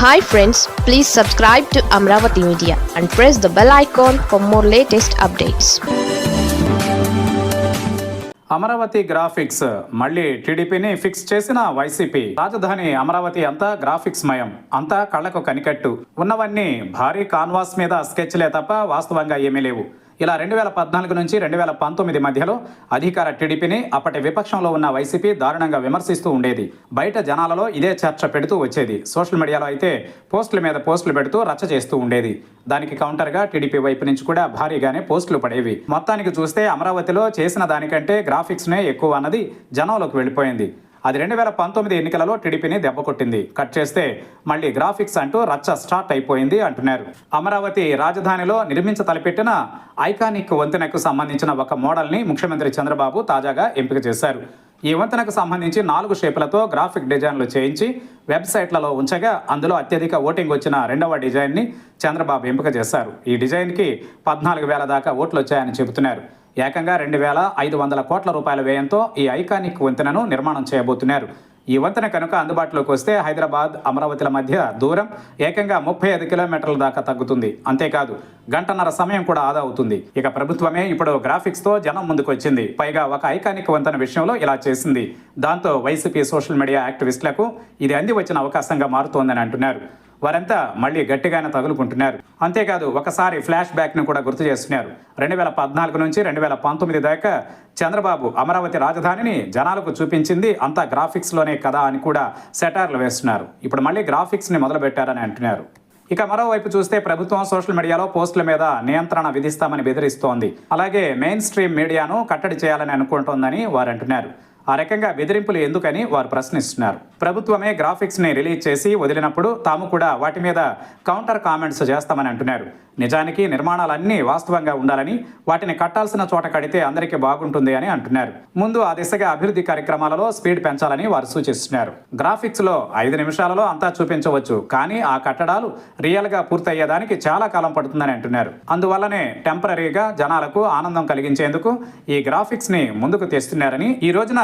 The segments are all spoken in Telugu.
Hi friends please subscribe to Amaravati media and press the bell icon for more latest updates Amaravati graphics మళ్ళీ టీడీపీని ఫిక్స్ చేసిన వైసీపీ రాజధాని అమరావతి అంతా గ్రాఫిక్స్ మయం అంతా కళ్ళకు కనికట్టు. ఉన్నవన్నీ భారీ కాన్వాస్ మీద స్కెచ్లే తప్ప వాస్తవంగా ఏమీ లేవు. ఇలా రెండు వేల పద్నాలుగు నుంచి రెండు వేల పంతొమ్మిది మధ్యలో అధికార టీడీపీని అప్పటి విపక్షంలో ఉన్న వైసీపీ దారుణంగా విమర్శిస్తూ ఉండేది. బయట జనాలలో ఇదే చర్చ పెడుతూ వచ్చేది. సోషల్ మీడియాలో అయితే పోస్టుల మీద పోస్టులు పెడుతూ రచ్చ చేస్తూ ఉండేది. దానికి కౌంటర్గా టీడీపీ వైపు నుంచి కూడా భారీగానే పోస్టులు పడేవి. మొత్తానికి చూస్తే అమరావతిలో చేసిన దానికంటే గ్రాఫిక్స్నే ఎక్కువ అన్నది జనంలోకి వెళ్ళిపోయింది. అది రెండు వేల పంతొమ్మిది ఎన్నికలలో టీడీపీని దెబ్బకొట్టింది కట్ చేస్తే మళ్ళీ గ్రాఫిక్స్ అంటూ రచ్చ స్టార్ట్ అయిపోయింది అంటున్నారు. అమరావతి రాజధానిలో నిర్మించ తలపెట్టిన ఐకానిక్ వంతెనకు సంబంధించిన ఒక మోడల్ని ముఖ్యమంత్రి చంద్రబాబు తాజాగా ఎంపిక చేశారు. ఈ వంతెనకు సంబంధించి నాలుగు షేపులతో గ్రాఫిక్ డిజైన్లు చేయించి వెబ్సైట్లలో ఉంచగా అందులో అత్యధిక ఓటింగ్ వచ్చిన రెండవ డిజైన్ని చంద్రబాబు ఎంపిక చేశారు. ఈ డిజైన్కి పద్నాలుగు వేల దాకా ఓట్లు వచ్చాయని చెబుతున్నారు. ఏకంగా రెండు వేల ఐదు వందల కోట్ల రూపాయల వ్యయంతో ఈ ఐకానిక్ వంతెనను నిర్మాణం చేయబోతున్నారు. ఈ వంతెన కనుక అందుబాటులోకి వస్తే హైదరాబాద్ అమరావతిల మధ్య దూరం ఏకంగా ముప్పై ఐదు కిలోమీటర్ల దాకా తగ్గుతుంది. అంతేకాదు గంటన్నర సమయం కూడా ఆదా అవుతుంది. ఇక ప్రభుత్వమే ఇప్పుడు గ్రాఫిక్స్తో జనం ముందుకు వచ్చింది. పైగా ఒక ఐకానిక్ వంతెన విషయంలో ఇలా చేసింది. దాంతో వైసీపీ సోషల్ మీడియా యాక్టివిస్టులకు ఇది అంది వచ్చిన అవకాశంగా మారుతోందని అంటున్నారు. వారంతా మళ్ళీ గట్టిగానే తగులుకుంటున్నారు. అంతేకాదు ఒకసారి ఫ్లాష్ బ్యాక్ను కూడా గుర్తు చేస్తున్నారు. రెండు వేల పద్నాలుగు నుంచి రెండు వేల పంతొమ్మిది దాకా చంద్రబాబు అమరావతి రాజధానిని జనాలకు చూపించింది అంతా గ్రాఫిక్స్లోనే కదా అని కూడా సెటార్లు వేస్తున్నారు. ఇప్పుడు మళ్ళీ గ్రాఫిక్స్ని మొదలుపెట్టారని అంటున్నారు. ఇక మరోవైపు చూస్తే ప్రభుత్వం సోషల్ మీడియాలో పోస్టుల మీద నియంత్రణ విధిస్తామని బెదిరిస్తోంది. అలాగే మెయిన్ స్ట్రీమ్ మీడియాను కట్టడి చేయాలని అనుకుంటోందని వారు అంటున్నారు ఆ రకంగా బెదిరింపులు ఎందుకని వారు ప్రశ్నిస్తున్నారు. ప్రభుత్వమే గ్రాఫిక్స్ని రిలీజ్ చేసి వదిలినప్పుడు తాము కూడా వాటి మీద కౌంటర్ కామెంట్స్ చేస్తామని అంటున్నారు. నిజానికి నిర్మాణాలన్నీ వాస్తవంగా ఉండాలని వాటిని కట్టాల్సిన చోట కడితే అందరికీ బాగుంటుంది అని అంటున్నారు. ముందు ఆ దిశగా అభివృద్ధి కార్యక్రమాలలో స్పీడ్ పెంచాలని వారు సూచిస్తున్నారు. గ్రాఫిక్స్లో ఐదు నిమిషాలలో అంతా చూపించవచ్చు కానీ ఆ కట్టడాలు రియల్గా పూర్తయ్యేదానికి చాలా కాలం పడుతుందని అంటున్నారు. అందువల్లనే టెంపరీగా జనాలకు ఆనందం కలిగించేందుకు ఈ గ్రాఫిక్స్ని ముందుకు తెస్తున్నారని ఈ రోజున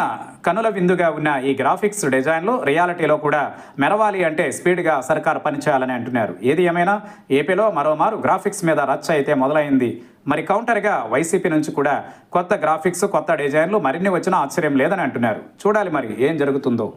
కనుల విందుగా ఉన్న ఈ గ్రాఫిక్స్ డిజైన్లు రియాలిటీలో కూడా మెరవాలి అంటే స్పీడ్గా సర్కార్ పనిచేయాలని అంటున్నారు. ఏది ఏమైనా ఏపీలో మరోమారు గ్రాఫిక్స్ మీద రచ్చ అయితే మొదలైంది. మరి కౌంటర్గా వైసీపీ నుంచి కూడా కొత్త గ్రాఫిక్స్ కొత్త డిజైన్లు మరిన్ని వచ్చినా ఆశ్చర్యం లేదని అంటున్నారు. చూడాలి మరి ఏం జరుగుతుందో.